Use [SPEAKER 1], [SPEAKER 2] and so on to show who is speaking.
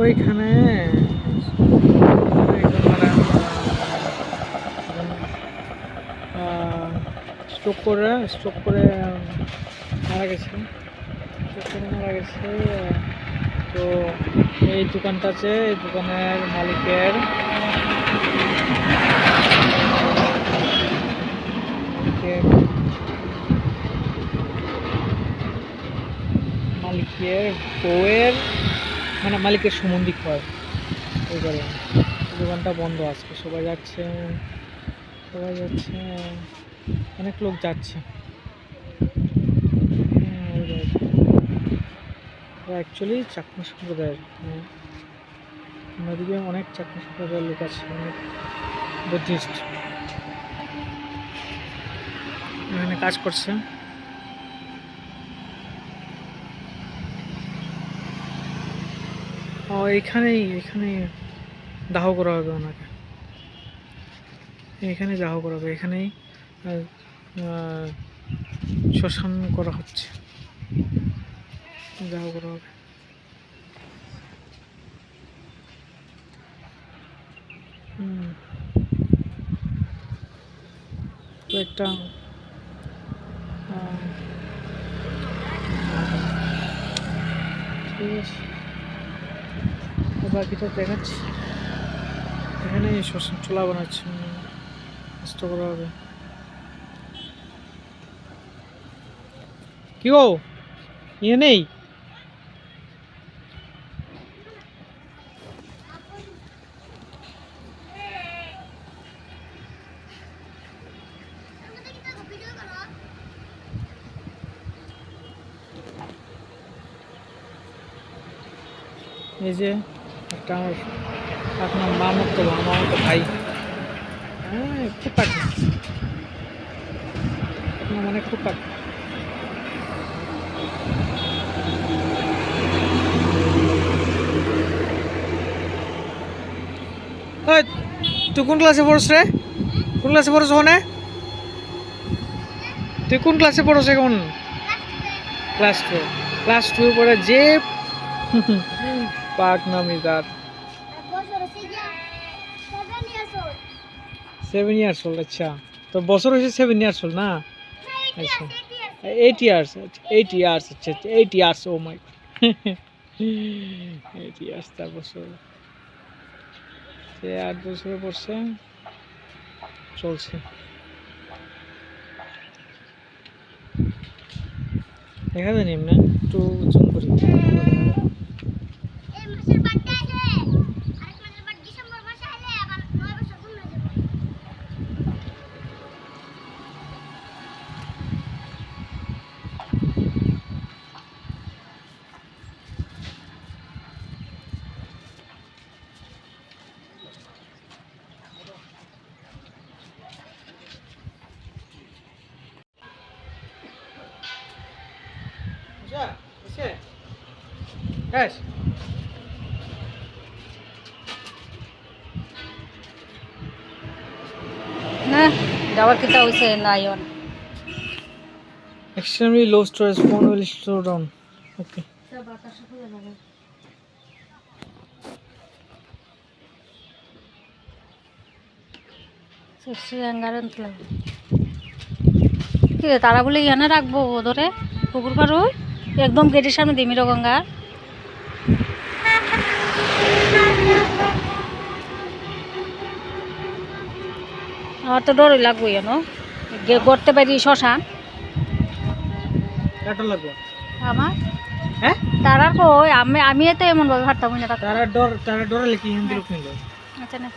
[SPEAKER 1] ওইখানে। স্ট্রোক করে স্ট্রোক করে মারা গেছে। স্ট্রোক করে মারা গেছে। তো এই দোকানটা আছে, এই দোকানের মালিকের। মালিকের বউয়ের মানে মালিকের সম্বন্ধী হয়? ওই কারণে দোকানটা বন্ধ আজকে, সবাই যাচ্ছে সবাই যাচ্ছে, অনেক লোক যাচ্ছে। অ্যাকচুয়ালি চাকমা সম্প্রদায়ের মানে নদীতে অনেক চাকমা সম্প্রদায়ের লোক আছে, অনেক বুদ্ধিস্ট। এখানে কাজ করছে। ও এখানেই এখানে দাহ করা হবে ওনাকে। এখানে দাহ করা হবে, এখানেই শ্মশান করা হচ্ছে। দাহ করা হবে। একটা ঠিক আছে। বাকিটা দেখাচ্ছি এখানে শ্মশান চোলা বানাচ্ছে কষ্ট করা হবে। কি গো? ইয়ে নেই? এই যে একটা আমার আপনার মামুর তো মামার তো ভাই। হ্যাঁ খুব পাখি মানে খুব পাখি তুই কোন ক্লাসে পড়ছ রে? কোন ক্লাসে পড়ছ ওখানে? তুই কোন ক্লাসে পড়ছ এখন? ক্লাস টু ক্লাস টু পড়ে যে পাক নামি তার সেভেন ইয়ার্স ওল্ড আচ্ছা। তো বছর হয়েছে সেভেন ইয়ার্স ওল্ড না? আচ্ছা। এইট ইয়ার্স এইট ইয়ার্স আচ্ছা eight years oh my eight years তার বছর। সে আট বছরে পড়ছে। চলছে। দেখা যায় এমনি একটু জুম করি। Yes.
[SPEAKER 2] না যাওয়ার কিতা
[SPEAKER 1] low storage phone will slow down. Okay.
[SPEAKER 2] কি তারা বলে ইয়ানে রাখব ধরে পুকুর পার ওই একদম গেটের সামনে দিমির গঙ্গা। আমার তো ডরই লাগবো ইয়ানো গড়তে পারি শ্মশান।
[SPEAKER 1] লাগবে?
[SPEAKER 2] আমার?
[SPEAKER 1] হ্যাঁ?
[SPEAKER 2] তারার কই? আমি আমি তো এমন ভাবে হাঁটতাম না
[SPEAKER 1] তারা ডর তারা ডরালে কি হিন্দি লোক
[SPEAKER 2] আচ্ছা না।